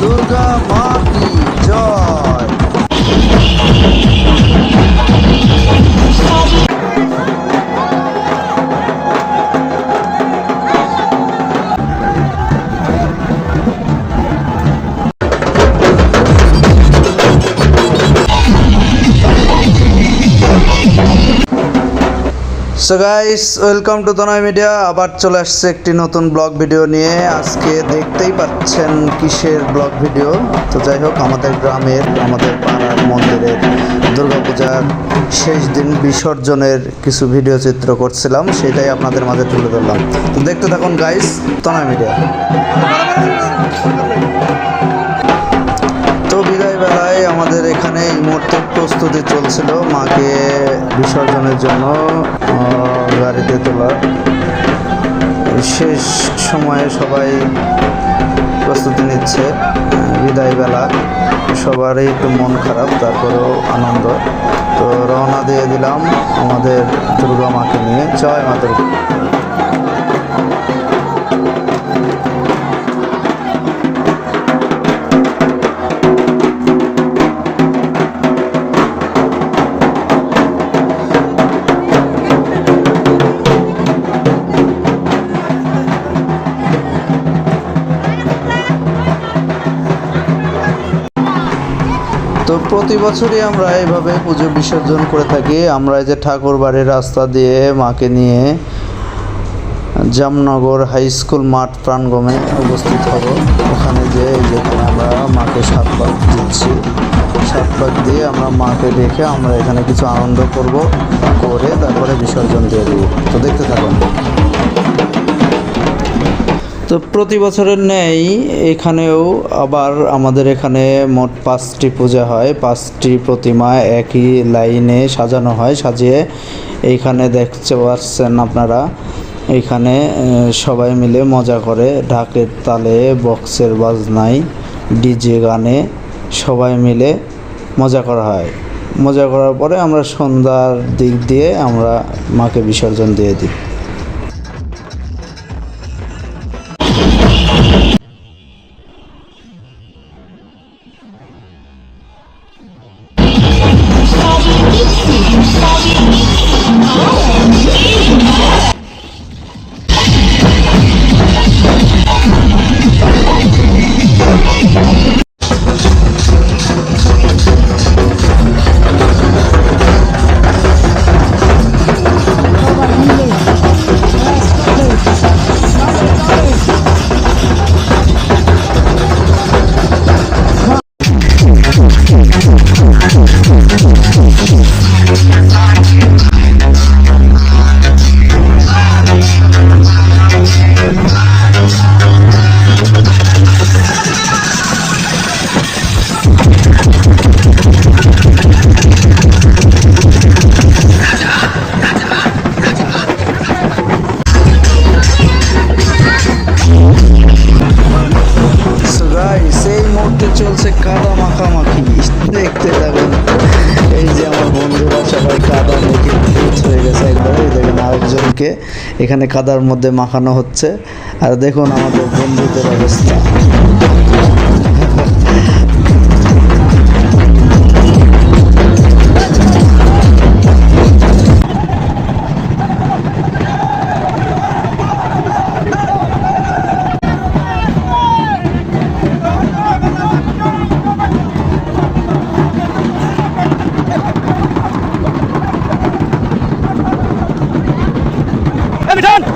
দুর্গা মা কি জয়? So guys welcome to Tanay media আবার চলে আসছে একটি নতুন ব্লগ ভিডিও নিয়ে। আজকে দেখতেই পাচ্ছেন কিসের ব্লগ ভিডিও। তো যাই হোক, আমাদের গ্রামের, আমাদের পাড়ার মন্দিরের দুর্গাপূজার শেষ দিন বিসর্জনের কিছু ভিডিও চিত্র করছিলাম। সেটাই আপনাদের মাঝে তুলে ধরলাম। তো দেখতে থাকুন গাইস তনয় মিডিয়া বিসর্জনের জন্য গাড়িতে তোলা। শেষ সময়ে সবাই প্রস্তুতি নিচ্ছে বিদায়বেলা সবারই একটু মন খারাপ, তারপরেও আনন্দ। তো রওনা দিয়ে দিলাম আমাদের দুর্গা মাকে নিয়ে। জয় মা দুর্গা। তো প্রতি বছরই আমরা এইভাবে পুজো বিসর্জন করে থাকি। আমরা এই যে ঠাকুর বাড়ির রাস্তা দিয়ে মাকে নিয়ে জামনগর হাই স্কুল মাঠ প্রাঙ্গণে উপস্থিত হব। ওখানে যে যেখানে আমরা মাকে সাত পাক দিচ্ছি। সাত পাক দিয়ে আমরা মাকে রেখে আমরা এখানে কিছু আনন্দ করব, করে তারপরে বিসর্জন দিয়ে দেবো। তো দেখতে থাকুন। তো প্রতি বছরের নেই এখানেও আবার আমাদের এখানে মোট পাঁচটি পূজা হয় পাঁচটি প্রতিমা একই লাইনে সাজানো হয় সাজিয়ে এইখানে দেখতে পাচ্ছেন আপনারা। এইখানে আহ, সবাই মিলে মজা করে ঢাকের তালে বক্সের বাজনায় ডিজে গানে সবাই মিলে মজা করা হয়। মজা করার পরে আমরা সন্ধ্যার দিক দিয়ে আমরা মাকে বিসর্জন দিয়ে দিই। Oh! এখানে কাদার মধ্যে মাখানো হচ্ছে। আর দেখুন আমাদের বন্ধুদের অবস্থা। তো